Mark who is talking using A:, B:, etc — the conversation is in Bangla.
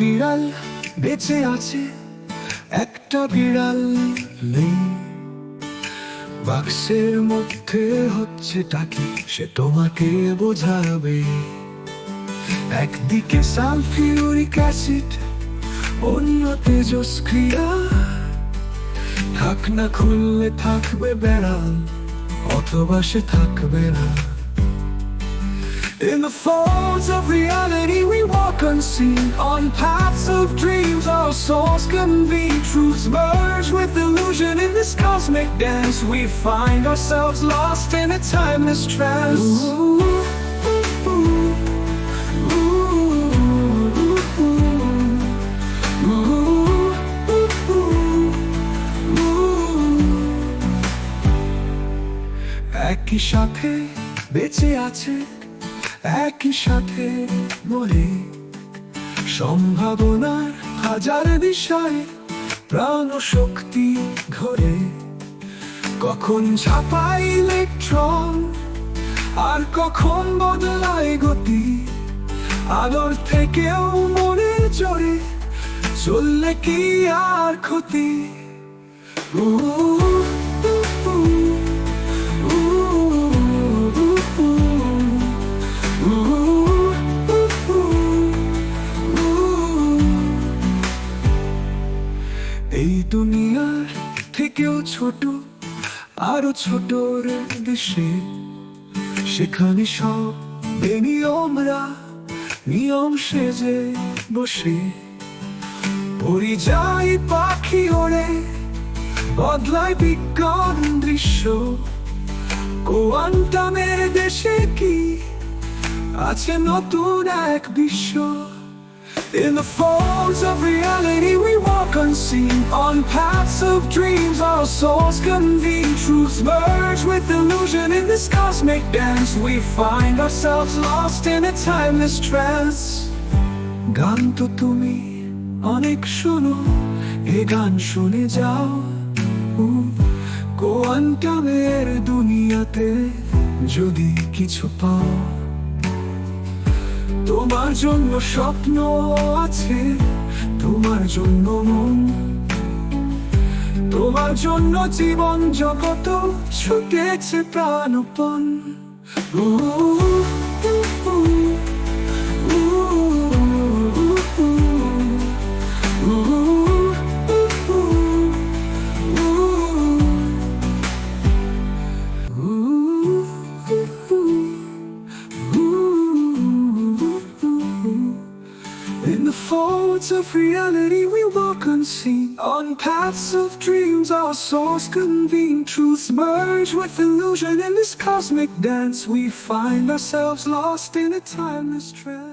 A: বিড়াল বেঁচে আছে, একটা বিড়াল নেই। বাক্সের মধ্যে হচ্ছে টাকি সে তোমাকে বোঝাবে? একদিকে সালফিউরিক অ্যাসিড, অন্য তেজস্ক্রিয়া ঢাকনা খুললে থাকবে বেড়াল, অথবা সে থাকবে না। In the folds of reality we walk unseen On paths of dreams our souls convene Truths merge with illusion in this cosmic dance We find ourselves lost in a timeless trance Ooh, ooh, ooh, ooh, ooh, ooh. একই সাথে বেঁচে আছে একই সাথে মরে। সম্ভাবনার হাজার দিশায় প্রাণ শক্তি ঘরে। কখন ছাপাই ইলেকট্রন আর কখন বদলায় গতি। আলোর থেকেও মনে জোরে চললে কি আর ক্ষতি? দুনিয়ার থেকেও ছোট, আরও ছোট দেশে। সেখানে সব বেনিয়মরা নিয়ম সেজে বসে। পরিযায়ী পাখি ওড়ে, বদলায় বিজ্ঞান দৃশ্য। কোয়ান্টামের দেশে কি আছে নতুন এক বিশ্ব? In the folds of reality we walk unseen On paths of dreams our souls convene Truths merge with illusion in this cosmic dance We find ourselves lost in a timeless trance গান তো তুমি অনেক শোনো এ গান শুনে যাও কোয়ান্টামের দুনিয়াতে যদি কিছু পাও তোমার জন্য স্বপ্ন আছে তোমার জন্য মন। তোমার জন্য জীবন জগত ছুটেছে প্রাণপণ। Folds of reality we walk unseen On paths of dreams our souls convene. Truths merge with illusion in this cosmic dance. We find ourselves lost in a timeless trance